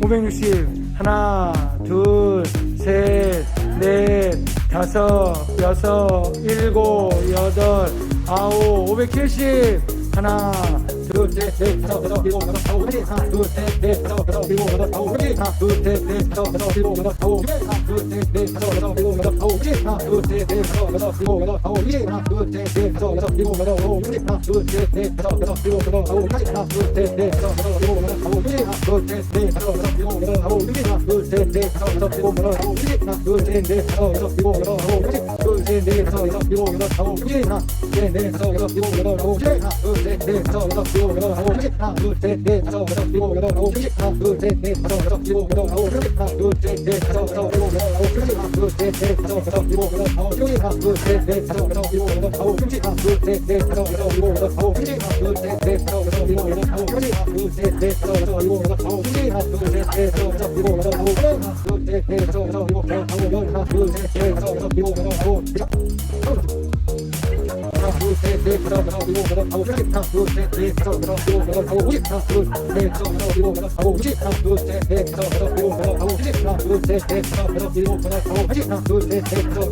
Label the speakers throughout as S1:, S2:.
S1: 560 하나 둘셋넷 다섯 여섯 일곱 여덟 아홉 570 하나 둘 셋, 넷, 다섯, 여섯, 일곱, 여덟, 아홉, 한 개, 하나, 둘, 셋, 넷, 다섯, 여섯, 일곱, 여덟, 아홉, 한 개, 하나, 둘, 셋, 넷, 다섯, 여섯, 일곱, 여덟, 아홉, 두 개, 하나, 둘, 셋, 넷, 다섯, 여섯, 일곱, 여덟, 아홉, 세 개, 하나, 둘, 셋, 넷, 다섯, 여섯, 일곱, 여덟, 아홉, 네 개, 하나, 둘, 셋, 넷, 다섯, 여섯, 일곱, 여덟, 아홉, 한 개, 하나, 둘, 셋, 넷, 다섯, 여섯, 일곱, 여덟, 아홉, 한 개, 하나, 둘, 셋, 넷, 다섯, 여섯, 일곱, 여덟, 아홉, 두 개, 하나, 둘, 셋, 넷, 다섯, 여섯, 일곱, 여덟, 아홉, 네 개, 하나, 둘, 셋, 넷, 다섯, 여섯, 일곱, 여덟, 아홉, 한 개, 하나, 둘, 셋, 넷, 다섯, 여섯, 일곱, 여덟, 아홉, 한 개, 그렇지 하나 둘 셋 넷 다섯 여섯 일곱 여덟 아홉 그렇지 하나 둘 셋 넷 다섯 여섯 일곱 여덟 아홉 그렇지 하나 둘 셋 넷 다섯 여섯 일곱 여덟 아홉 그렇지 하나 둘 셋 넷 다섯 여섯 일곱 여덟 아홉 그렇지 하나 둘 셋 넷 다섯 여섯 일곱 여덟 아홉 그렇지 하나 둘 셋 넷 다섯 여섯 일곱 여덟 아홉 그렇지 하나 둘 셋 넷 다섯 여섯 일곱 여덟 아홉 그렇지 하나 둘 셋 넷 다섯 여섯 일곱 여덟 아홉 그렇지 하나 둘 셋 넷 다섯 여섯 일곱 여덟 아홉 그렇지 하나 둘 셋 넷 다섯 여섯 일곱 여덟 아홉 그렇지 하나 둘 셋 넷 다섯 여섯 일곱 여덟 아홉 그렇지 하나 둘 셋 넷 다섯 여섯 일곱 여덟 아홉 그래 하나 둘 셋 넷 다섯 여섯 일곱 여덟 아홉 열 하나 둘 셋 넷 다섯 여섯 일곱 여덟 아홉 시작 하나 둘 셋 넷 다섯 여섯 일곱 여덟 아홉 그렇지 하나 둘 셋 넷 다섯 여섯 일곱 여덟 아홉 하나 둘 셋 넷 다섯 여섯 일곱 여덟 아홉 그렇지 하나 둘 셋 넷 다섯 여섯 일곱 여덟 아홉 그렇지 하나 둘 셋 넷 다섯 여섯 일곱 여덟 아홉 그렇지 하나 둘 셋 넷 다섯 여섯 일곱 여덟 아홉 그렇지 하나 둘 셋 넷 다섯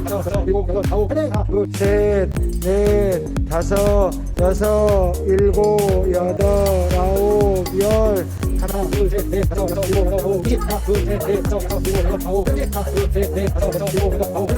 S1: 여섯 일곱 여덟 아홉 그래 하나 둘 셋 넷 다섯 여섯 일곱 여덟 아홉 열. 하나 둘셋넷 踏实努力燃烧燃烧用力燃烧用力燃烧用力踏实努力燃烧用力燃烧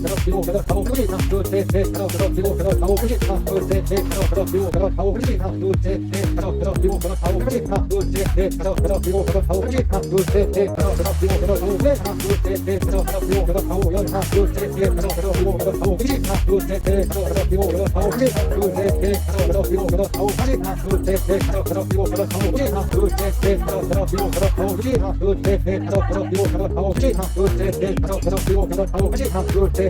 S1: 들어 들고 들어 가고 끝이 나 둘째 셋 들어 들어 들고 들어 가고 끝이 나 둘째 셋 들어 들어 들고 들어 가고 끝이 나 둘째 셋 들어 들어 들고 들어 가고 끝이 나 둘째 셋 들어 들어 들고 들어 가고 끝이 나 둘째 셋 들어 들어 들고 들어 가고 끝이 나 둘째 셋 들어 들어 들고 들어 가고 열 하나 둘째 셋 들어 들어 들고 들어 가고 끝이 나 둘째 셋 들어 들어 들고 들어 가고 끝이 나 둘째 셋 들어 들어 들고 들어 가고 끝이 나 둘째 셋 들어 들어 들고 들어 가고 끝이 나 둘째 셋 들어 들어 들고 들어 가고 끝이 나 둘째 셋 들어 들어 들고 들어 가고 끝이 나 둘째 셋 들어 들어 들고 들어 가고 끝이 나 둘째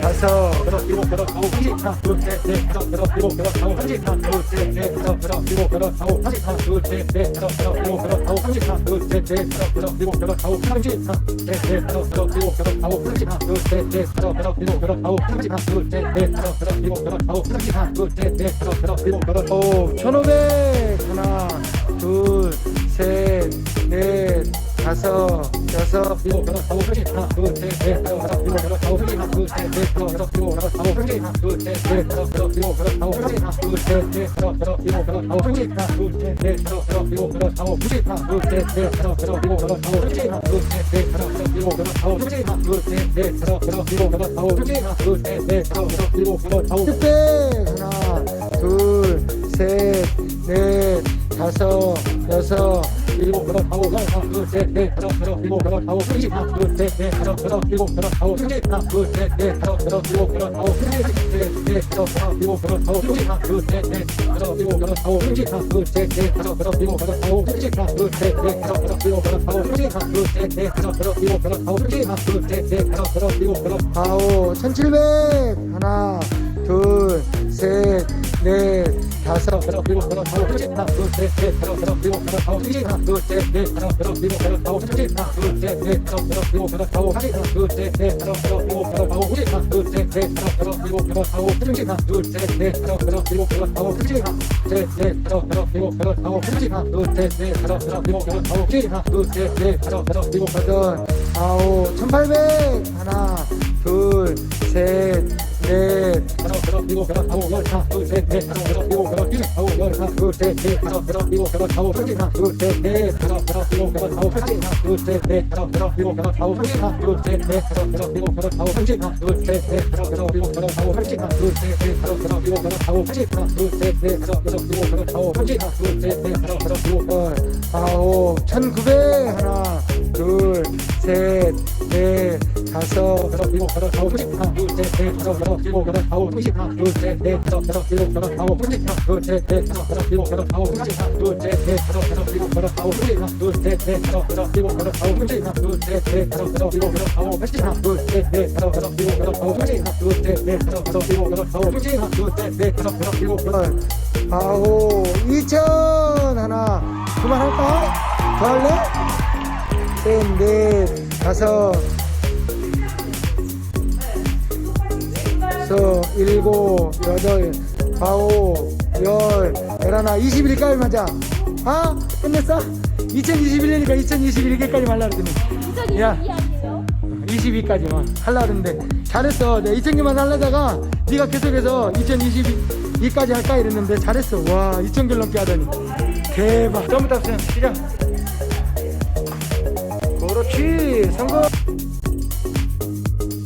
S1: 다섯 여섯 일곱 여덟 아홉 그렇지 하나 둘셋넷 다섯 여섯 일곱 여덟 아홉 그렇지 하나 둘셋넷 다섯 여섯 일곱 여덟 아홉 그렇지 하나 둘셋넷 다섯 여섯 일곱 여덟 아홉 그렇지 하나 둘셋넷 다섯 여섯 일곱 여덟 아홉 그렇지 하나 둘셋넷 다섯 여섯 일곱 여덟 아홉 그렇지 하나 둘셋넷 다섯 여섯 일곱 여덟 아홉 그렇지 하나 둘셋넷 다섯 여섯 일곱 여덟 아홉 그렇지 하나 둘셋넷 다섯 여섯 일곱 여덟 아홉 천오백 하나 둘셋넷 다섯 여섯 일곱 여덟 아홉 그렇지 하나 둘셋넷 다섯 여섯 일곱 여덟 아홉 그렇지 하나 둘셋넷 다섯 여섯 일곱 여덟 아홉 둘셋넷 다섯 일곱 여덟 아홉 그렇지 하나 둘셋넷 다섯 여섯 일곱 여덟 아홉 그렇지 하나 둘셋넷 다섯 여섯 일곱 여덟 아홉 그렇지 하나 둘셋넷 다섯 여섯 일곱 여덟 아홉 그렇지 하나 둘셋넷 다섯 여섯 일곱 여덟 아홉 그렇지 하나 둘셋넷 다섯 여섯 일곱 여덟 아홉 그렇지 하나 둘셋넷 다섯 여섯 일곱 여덟 아홉 육백 하나 둘셋넷 다섯 여섯 일곱 여덟 하나 둘셋넷 다섯 여섯 일곱 여덟 아홉 그렇지 하나 둘셋넷 다섯 여섯 일곱 여덟 아홉 그렇지 하나 둘셋넷 다섯 여섯 일곱 여덟 아홉 그렇지 셋넷 다섯 여섯 일곱 여덟 아홉 그렇지 하나 둘셋넷 다섯 일곱 여덟 아홉 그렇지 하나 둘셋넷 다섯 여섯 일곱 여덟 아홉 그렇지 하나 둘셋넷 다섯 여섯 일곱 여덟 아홉 그렇지 하나 둘셋넷 다섯 여섯 일곱 여덟 아홉 그렇지 하나 둘셋넷 다섯 여섯 일곱 여덟 아홉 천칠백! 하나 여섯 일곱 여덟 아홉 그렇지 하나 둘셋넷 다섯 여섯 일곱 여덟 아홉 그렇지 하나 둘셋넷 다섯 여섯 일곱 여덟 아홉 그렇지 하나 둘셋넷 다섯 여섯 일곱 여덟 아홉 그렇지 하나 둘셋넷 다섯 여섯 일곱 여덟 아홉 그렇지 하나 둘셋넷 다섯 여섯 일곱 여덟 아홉 그렇지 하나 둘셋넷 다섯 여섯 일곱 여덟 아홉 그렇지 하나 둘셋넷 다섯 여섯 일곱 여덟 아홉 그렇지 하나 둘셋넷 다섯 여섯 일곱 여덟 아홉 그렇지 하나 둘셋넷 다섯 여섯 일곱 여덟 아홉 천팔백 하나 둘셋 넷 다섯 여섯 하나 넷, 다섯, 여섯, 일곱, 여덟, 아홉, 십. 하나, 둘, 셋, 넷, 다섯, 여섯, 일곱, 여덟, 아홉, 십. 하나, 둘, 셋, 넷, 다섯, 여섯, 일곱, 여덟, 아홉, 십. 하나, 둘, 셋, 넷, 다섯, 여섯, 일곱, 여덟, 아홉, 십. 하나, 둘, 셋, 넷, 다섯, 여섯, 일곱, 여덟, 아홉, 십. 하나, 둘, 셋, 넷, 다섯, 여섯, 일곱, 여덟, 아홉, 십. 하나, 둘, 셋, 넷, 다섯, 여섯, 일곱, 여덟, 아홉, 십. 하나, 둘, 셋, 넷, 다섯, 여섯, 일곱, 여덟, 아홉, 십. 하나, 둘, 셋, 넷, 다섯, 여섯, 일곱, 여덟, 아홉, 십. 하나, 둘, 셋, 넷, 다섯, 여섯, 일곱, 여덟, 아홉, 이천 하나 그만할까? 더 할래? 셋, 넷, 다섯, 여섯, 일곱, 여덟, 아홉, 열, 열하나, 21까지 맞아. 아, 끝냈어? 2021년이니까 2021개까지 말라 그랬더니. 야. 22까지만 하려고 했는데 잘했어 내가 2000개만 하려다가 네가 계속해서 2022까지 할까 이랬는데 잘했어 와 2000개를 넘게 하다니 대박 처음부터 합시다 시작 그렇지 성공